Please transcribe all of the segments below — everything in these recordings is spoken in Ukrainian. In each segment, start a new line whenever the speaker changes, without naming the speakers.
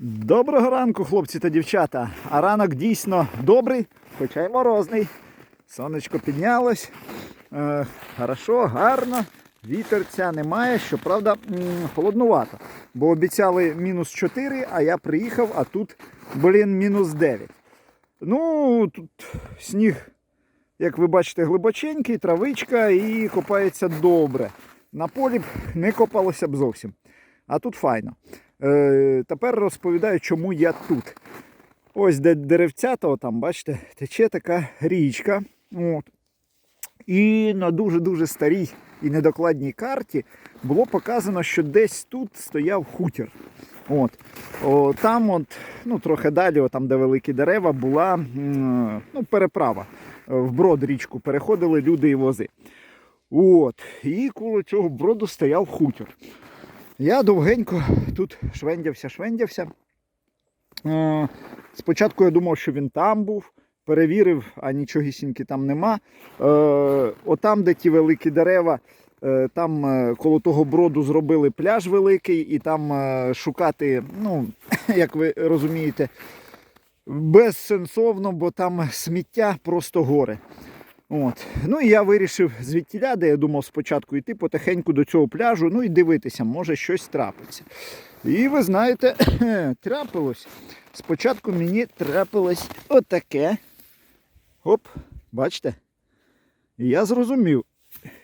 Доброго ранку, хлопці та дівчата. А ранок дійсно добрий, хоча й морозний. Сонечко піднялось. Е, хорошо, гарно. Вітерця немає, щоправда, холоднувато. Бо обіцяли мінус 4, а я приїхав, а тут, блін, мінус 9. Ну, тут сніг, як ви бачите, глибоченький, травичка і копається добре. На полі б не копалося б зовсім. А тут файно. Е, тепер розповідаю, чому я тут. Ось де деревцята, там, бачите, тече така річка. От. І на дуже-дуже старій і недокладній карті було показано, що десь тут стояв хутір. От. О, там, от, ну, трохи далі, о, там, де великі дерева, була ну, переправа. Вброд річку переходили люди і вози. От. І коло цього броду стояв хутір. Я довгенько тут швендявся, швендявся. Е, Спочатку я думав, що він там був, перевірив, а нічогісіньки там нема. Е, Отам, де ті великі дерева, е, там коло того броду зробили пляж великий, і там шукати, ну, як ви розумієте, безсенсовно, бо там сміття просто горе. От. Ну і я вирішив звідтіля, де я думав спочатку йти потихеньку до цього пляжу, ну і дивитися, може щось трапиться. І ви знаєте, трапилось. Спочатку мені трапилось отаке. Оп, бачите? І я зрозумів,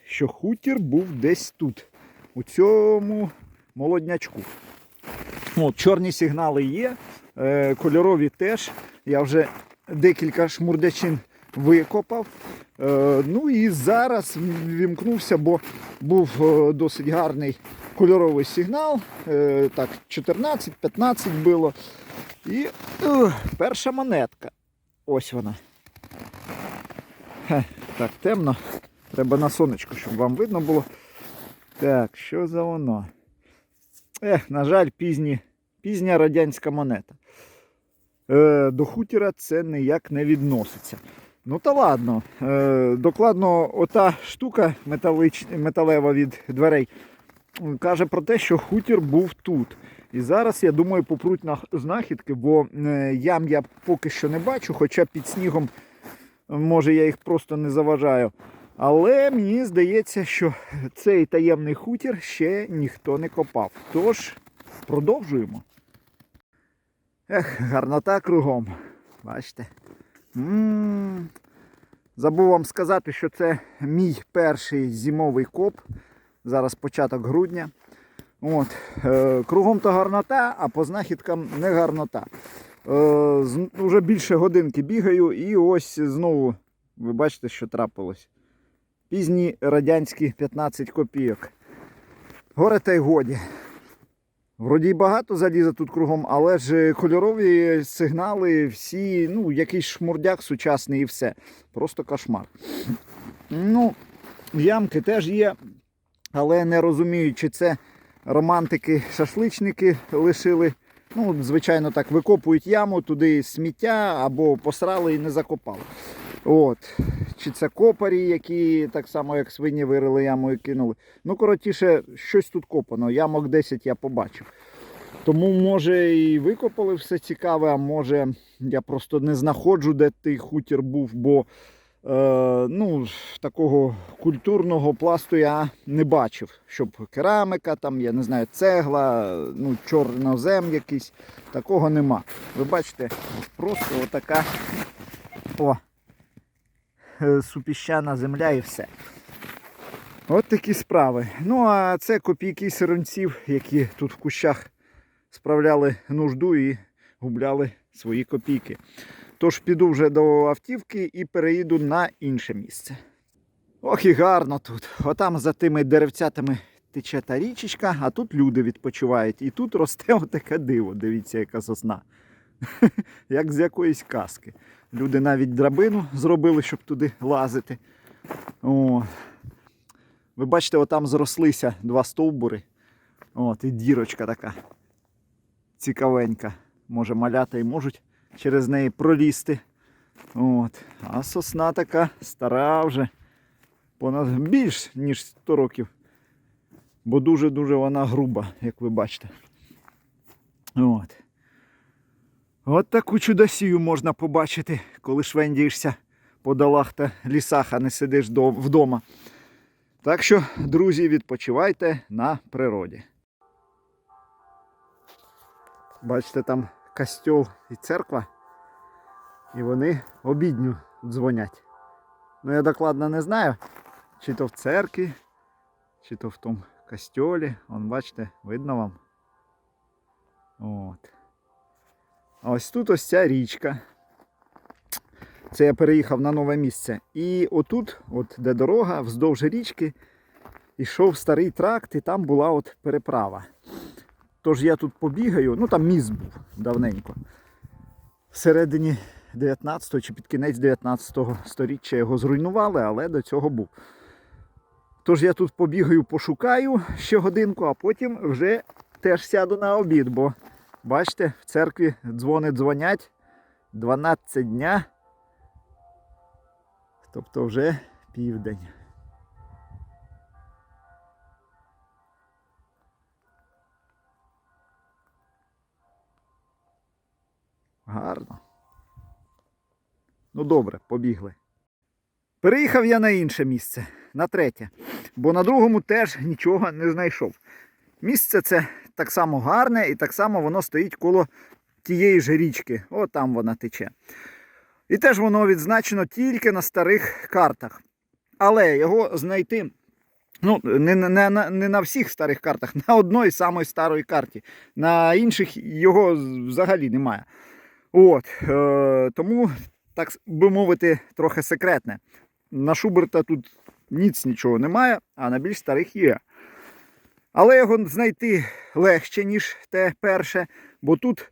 що хутір був десь тут, у цьому молоднячку. От, чорні сигнали є, е, кольорові теж. Я вже декілька шмурдячин викопав. Е, ну і зараз вімкнувся, бо був е, досить гарний кольоровий сигнал. Е, так, 14-15 було. І перша монетка. Ось вона. Так, темно. Треба на сонечко, щоб вам видно було. Так, що за воно? Ех, на жаль, пізні, пізня радянська монета. Е, до хутіра це ніяк не відноситься. Ну та ладно. Е, докладно, ота штука металич, металева від дверей каже про те, що хутір був тут. І зараз, я думаю, попруть на знахідки, бо е, ям я поки що не бачу, хоча під снігом, може, я їх просто не заважаю. Але мені здається, що цей таємний хутір ще ніхто не копав. Тож, продовжуємо. Ех, гарнота кругом. Бачите? Забув вам сказати, що це мій перший зимовий коп. Зараз початок грудня. От. Е, кругом то гарнота, а по знахідкам не гарнота. Е, уже більше годинки бігаю і ось знову ви бачите, що трапилось. Пізні радянські 15 копійок. Горе та й годі. Вроді й багато заліза тут кругом, але ж кольорові сигнали, всі, ну, якийсь шмурдяк сучасний і все. Просто кошмар. Ну, ямки теж є, але не розумію, чи це романтики-шашличники лишили. Ну, звичайно, так, викопують яму, туди сміття або посрали і не закопали. От. Чи це копарі, які так само, як свині вирили яму і кинули. Ну, коротіше, щось тут копано. Ямок 10 я побачив. Тому, може, і викопали все цікаве, а може, я просто не знаходжу, де той хутір був, бо е, ну, такого культурного пласту я не бачив. Щоб керамика, там, я не знаю, цегла, ну, чорнозем якийсь. Такого нема. Ви бачите, просто отака. О, супіщана земля і все. От такі справи. Ну, а це копійки сиронців, які тут в кущах справляли нужду і губляли свої копійки. Тож піду вже до автівки і переїду на інше місце. Ох і гарно тут. Отам за тими деревцятами тече та річечка, а тут люди відпочивають. І тут росте отаке диво. Дивіться, яка сосна. Як з якоїсь казки. Люди навіть драбину зробили, щоб туди лазити. О. Ви бачите, отам зрослися два стовбури. От, і дірочка така цікавенька. Може, малята і можуть через неї пролізти. От. А сосна така стара вже. Понад більш ніж 100 років. Бо дуже-дуже вона груба, як ви бачите. От. От таку чудосію можна побачити, коли швендієшся по долах та лісах, а не сидиш вдома. Так що, друзі, відпочивайте на природі. Бачите, там костьол і церква, і вони обідню дзвонять. Ну, я докладно не знаю, чи то в церкві, чи то в тому костьолі. Вон, бачите, видно вам. От. Ось тут ось ця річка. Це я переїхав на нове місце. І отут, от де дорога, вздовж річки, йшов старий тракт, і там була от переправа. Тож я тут побігаю, ну там міст був давненько. Всередині 19-го чи під кінець 19-го сторіччя його зруйнували, але до цього був. Тож я тут побігаю, пошукаю ще годинку, а потім вже теж сяду на обід, бо бачите, в церкві дзвони дзвонять 12 дня. Тобто вже південь. Гарно. Ну добре, побігли. Переїхав я на інше місце, на третє, бо на другому теж нічого не знайшов. Місце це так само гарне і так само воно стоїть коло тієї ж річки. О, там вона тече. І теж воно відзначено тільки на старих картах. Але його знайти ну, не, не, не, не на всіх старих картах, на одній самої старої карті. На інших його взагалі немає. От, е, тому, так би мовити, трохи секретне. На Шуберта тут ніц нічого немає, а на більш старих є. Але його знайти легше, ніж те перше, бо тут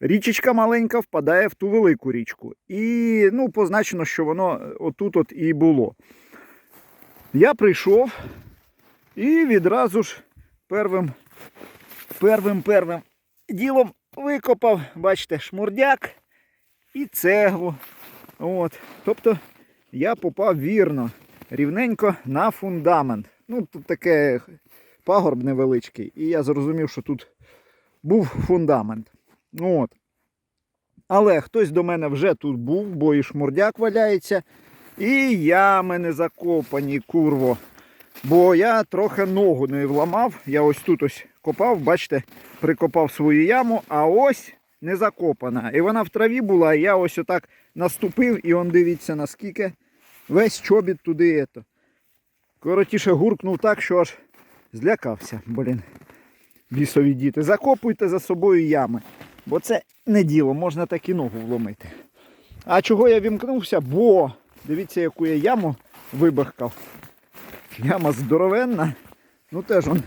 річечка маленька впадає в ту велику річку. І ну, позначено, що воно отут от і було. Я прийшов і відразу ж первим, первим, первим ділом викопав, бачите, шмурдяк і цеглу. От. Тобто я попав вірно, рівненько на фундамент. Ну, тут таке пагорб невеличкий, і я зрозумів, що тут був фундамент. От. Але хтось до мене вже тут був, бо і шмурдяк валяється, і ями не закопані, курво. Бо я трохи ногу не вламав. Я ось тут ось копав, бачите, прикопав свою яму, а ось не закопана. І вона в траві була, і я ось отак наступив, і он дивіться, наскільки весь чобіт туди. Ето. Коротіше гуркнув так, що аж злякався, блін. Бісові діти. Закопуйте за собою ями. Бо це не діло, можна так і ногу вломити. А чого я вімкнувся? Бо дивіться, яку я яму вибахкав. Яма здоровенна. Ну теж он,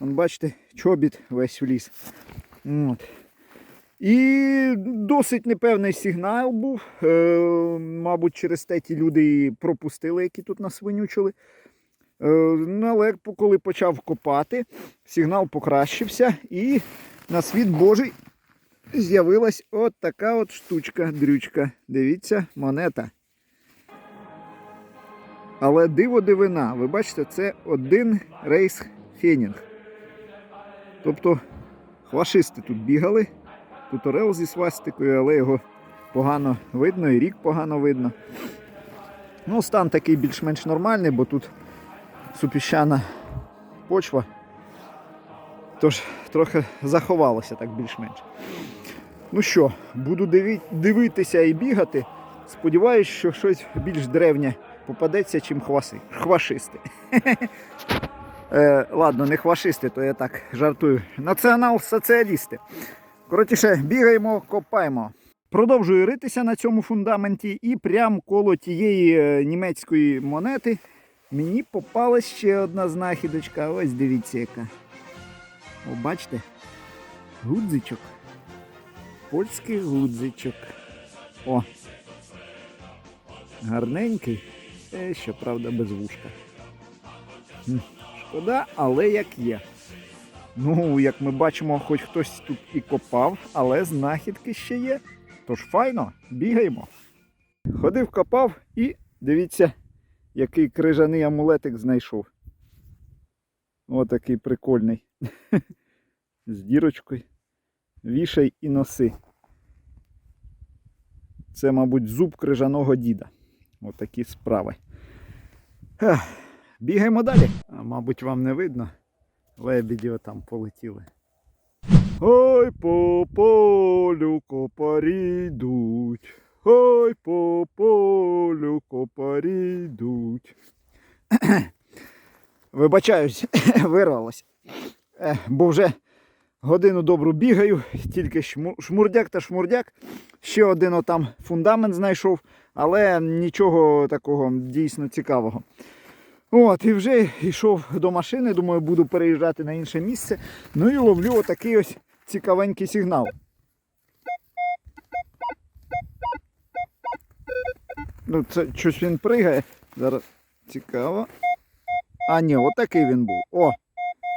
он бачите, чобіт весь вліз. От. І досить непевний сигнал був. Е, мабуть, через те ті люди пропустили, які тут насвинючили. Е, але коли почав копати, сигнал покращився і на світ Божий з'явилась от така от штучка, дрючка. Дивіться, монета. Але диво дивина, ви бачите, це один рейс Фенінг. Тобто хвашисти тут бігали. Тут орел зі свастикою, але його погано видно і рік погано видно. Ну, стан такий більш-менш нормальний, бо тут супіщана почва. Тож трохи заховалося так більш-менш. Ну що, буду диви- дивитися і бігати. Сподіваюсь, що щось більш древнє попадеться, чим хваси. хвашисти. Е, ладно, не хвашисти, то я так жартую. Націонал-соціалісти. Коротше, бігаємо, копаємо. Продовжую ритися на цьому фундаменті, і прямо коло тієї е, німецької монети мені попалась ще одна знахідочка. Ось дивіться яка. О, бачите? Гудзичок. Польський гудзичок. О. Гарненький. Е, щоправда, без вушка. Шкода, але як є. Ну, як ми бачимо, хоч хтось тут і копав, але знахідки ще є. Тож файно, бігаємо. Ходив, копав і дивіться, який крижаний амулетик знайшов. Отакий прикольний. З дірочкою. Вішай і носи. Це, мабуть, зуб крижаного діда. Отакі справи. Бігаємо далі. А, мабуть, вам не видно. Лебеді там полетіли. Ой, по полю копарі йдуть. Ой, по полю копарі йдуть. Вибачаюсь, вирвалося. Е, Бо вже годину добру бігаю, тільки шмурдяк та шмурдяк. Ще один отам фундамент знайшов, але нічого такого дійсно цікавого. От, і вже йшов до машини, думаю, буду переїжджати на інше місце. Ну і ловлю отакий ось цікавенький сигнал. Ну, це щось він пригає. Зараз цікаво. А, ні, отакий він був. О,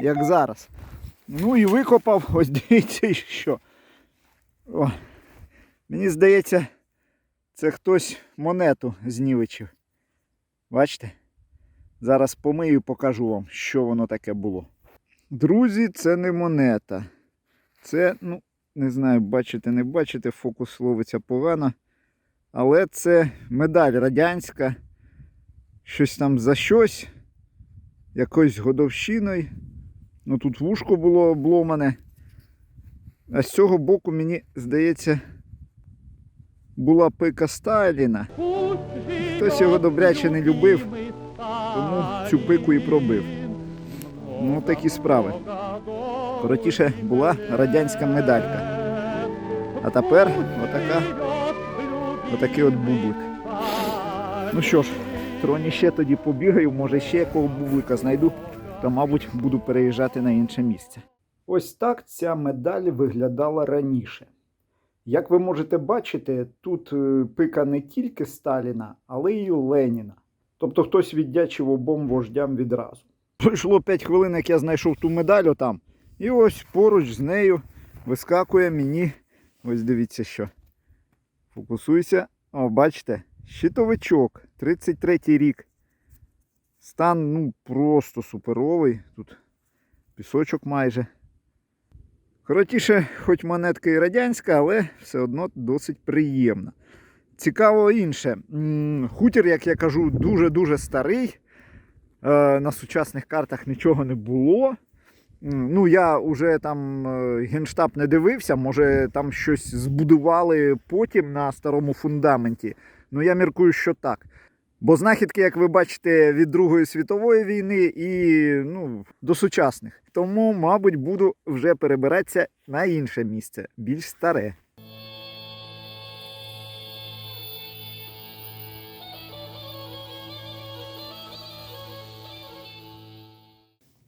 як зараз. Ну і викопав, ось дивіться і що. О, мені здається, це хтось монету знівечив. Бачите? Зараз помию і покажу вам, що воно таке було. Друзі, це не монета. Це, ну, не знаю, бачите, не бачите, фокус ловиться погано. Але це медаль радянська. Щось там за щось. Якоюсь годовщиною. Ну тут вушко було обломане. А з цього боку, мені здається, була пика Сталіна.
Хтось його добряче не любив,
тому цю пику і пробив. Ну, такі справи. Коротіше була радянська медалька. А тепер отака, отакий от бублик. Ну що ж, троні ще тоді побігаю, може ще якого бублика знайду, то, мабуть, буду переїжджати на інше місце. Ось так ця медаль виглядала раніше. Як ви можете бачити, тут е, пика не тільки Сталіна, але й Леніна. Тобто хтось віддячив обом вождям відразу. Пройшло 5 хвилин, як я знайшов ту медаль отам. І ось поруч з нею вискакує мені. Ось дивіться що. Фокусуйся. О, бачите, щитовичок, 33-й рік. Стан ну, просто суперовий. Тут пісочок майже. Коротіше, хоч монетка і радянська, але все одно досить приємна. Цікаво інше. Хутір, як я кажу, дуже-дуже старий. Е, На сучасних картах нічого не було. Ну, я вже там е, генштаб не дивився, може там щось збудували потім на старому фундаменті. Ну, я міркую, що так. Бо знахідки, як ви бачите, від Другої світової війни і ну, до сучасних. Тому, мабуть, буду вже перебиратися на інше місце, більш старе.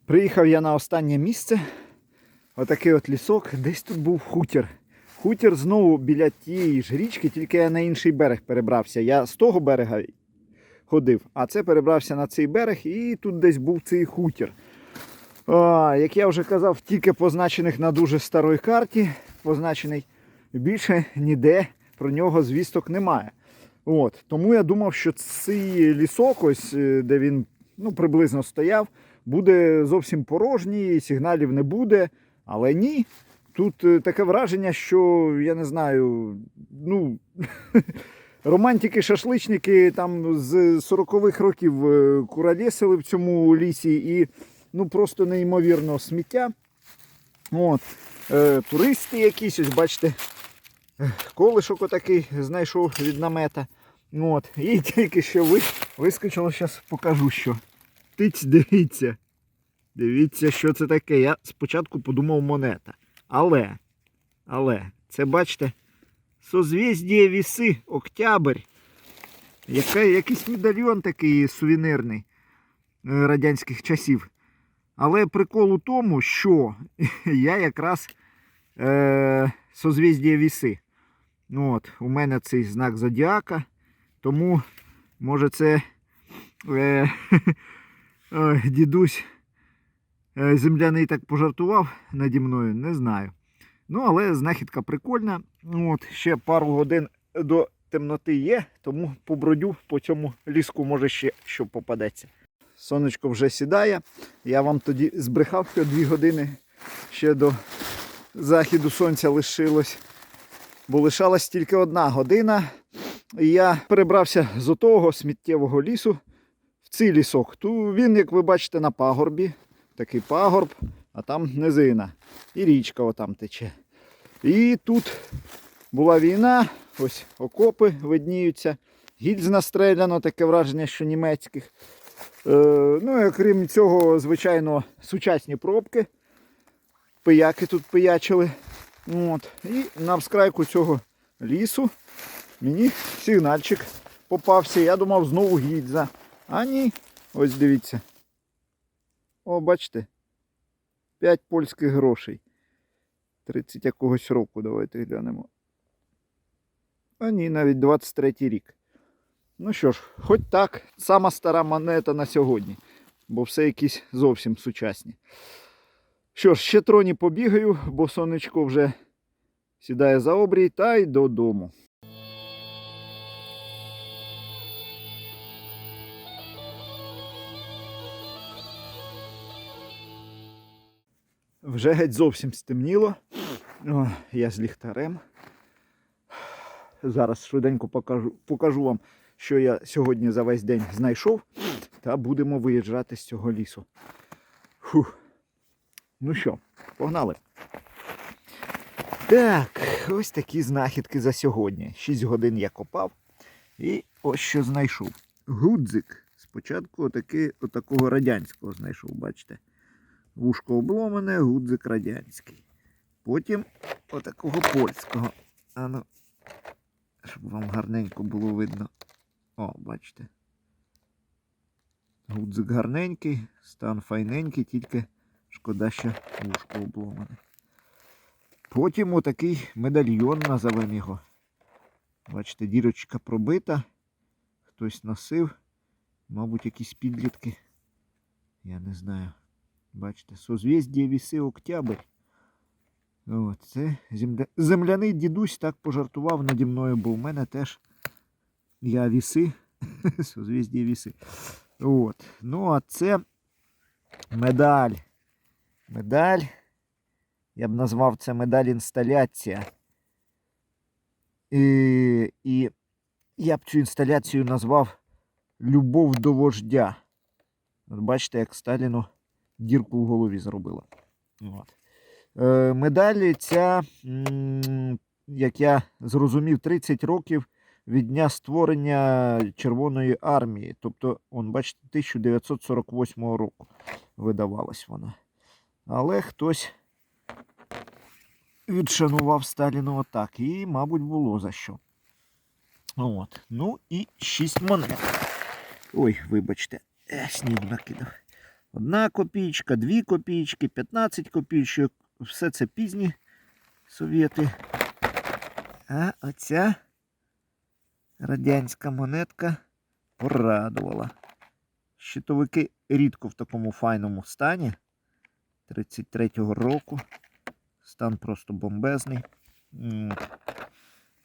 Приїхав я на останнє місце. Отакий от лісок. Десь тут був хутір. Хутір знову біля тієї ж річки, тільки я на інший берег перебрався. Я з того берега ходив, а це перебрався на цей берег і тут десь був цей хутір. А, як я вже казав, тільки позначених на дуже старій карті, позначений більше ніде про нього звісток немає. От, тому я думав, що цей лісок, ось е, де він ну, приблизно стояв, буде зовсім порожній, сигналів не буде. Але ні. Тут е, таке враження, що я не знаю, ну. Романтики, шашличники там з 40-х років е, куралєсили в цьому лісі і ну просто неймовірно сміття. От. Е, туристи якісь, ось бачите, е, колишок отакий знайшов від намета. От. І тільки що ви, вискочило, зараз покажу що. Тиць, дивіться. Дивіться, що це таке. Я спочатку подумав монета. Але, але, це бачите, созвіздіє віси, октябрь. Яка, якийсь медальйон такий сувенирний е, радянських часів. Але прикол у тому, що я якраз е, созвіздіє віси. Ну, от, у мене цей знак зодіака, тому може це е, ой, дідусь е, земляний так пожартував наді мною, не знаю. Ну, але знахідка прикольна. От, ще пару годин до темноти є, тому побродю по цьому ліску, може ще що попадеться. Сонечко вже сідає. Я вам тоді збрехав, що дві години ще до заходу сонця лишилось. Бо лишалась тільки одна година. І я перебрався з отого сміттєвого лісу в цей лісок. Ту він, як ви бачите, на пагорбі. Такий пагорб, а там низина. І річка отам тече. І тут була війна, ось окопи видніються. Гільз настріляно, таке враження, що німецьких. Е, ну і крім цього, звичайно, сучасні пробки. Пияки тут пиячили. От. І на вскрайку цього лісу мені сигнальчик попався. Я думав, знову гільза. А ні, ось дивіться. О, бачите? 5 польських грошей. 30 якогось року, давайте глянемо. А ні, навіть 23 рік. Ну що ж, хоч так, сама стара монета на сьогодні, бо все якісь зовсім сучасні. Що ж, ще троні побігаю, бо сонечко вже сідає за обрій та й додому. Вже геть зовсім стемніло. О, я з ліхтарем. Зараз швиденько покажу, покажу вам, що я сьогодні за весь день знайшов. Та будемо виїжджати з цього лісу. Фух. Ну що, погнали. Так, ось такі знахідки за сьогодні. 6 годин я копав. І ось що знайшов. Гудзик. Спочатку отаки, отакого радянського знайшов, бачите. Вушко обломане, гудзик радянський. Потім отакого польського. А ну, щоб вам гарненько було видно. О, бачите. Гудзик гарненький, стан файненький, тільки шкода, що вушко обломане. Потім отакий медальйон назовемо його. Бачите, дірочка пробита. Хтось носив. Мабуть, якісь підлітки. Я не знаю. Бачите, созвіздя віси октябрь. От, це земля... земляний дідусь так пожартував наді мною, бо в мене теж я віси. Созвіздя віси. От. Ну, а це медаль. Медаль. Я б назвав це медаль інсталяція. І, і я б цю інсталяцію назвав Любов до вождя. От бачите, як Сталіну дірку в голові зробила. От. Е, медаль ця, як я зрозумів, 30 років від дня створення Червоної армії. Тобто, он, бачите, 1948 року видавалась вона. Але хтось відшанував Сталіну отак. І, мабуть, було за що. От. Ну і 6 монет. Ой, вибачте, е, снігу накидав. Одна копійка, дві копійки, 15 копійок. Все це пізні совєти. А оця радянська монетка порадувала. Щитовики рідко в такому файному стані. 33-го року. Стан просто бомбезний.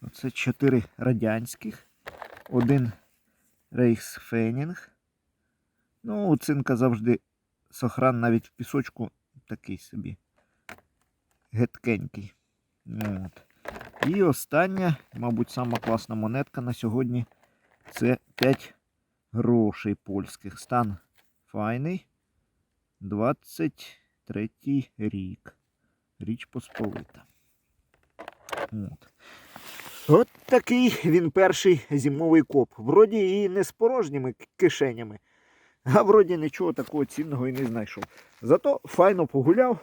Оце 4 радянських. Один Рейхсфенінг. Ну, цинка завжди сохран навіть в пісочку такий собі. Геткенький. От. І остання, мабуть, сама класна монетка на сьогодні. Це 5 грошей польських. Стан файний. 23 рік. Річ Посполита. От. От такий він перший зимовий коп. Вроді і не з порожніми кишенями, а вроді нічого такого цінного і не знайшов. Зато файно погуляв,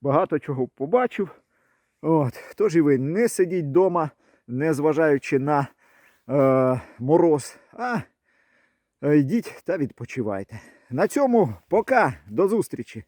багато чого побачив. От. Тож і ви не сидіть вдома, не зважаючи на е, мороз, а йдіть та відпочивайте. На цьому пока, до зустрічі!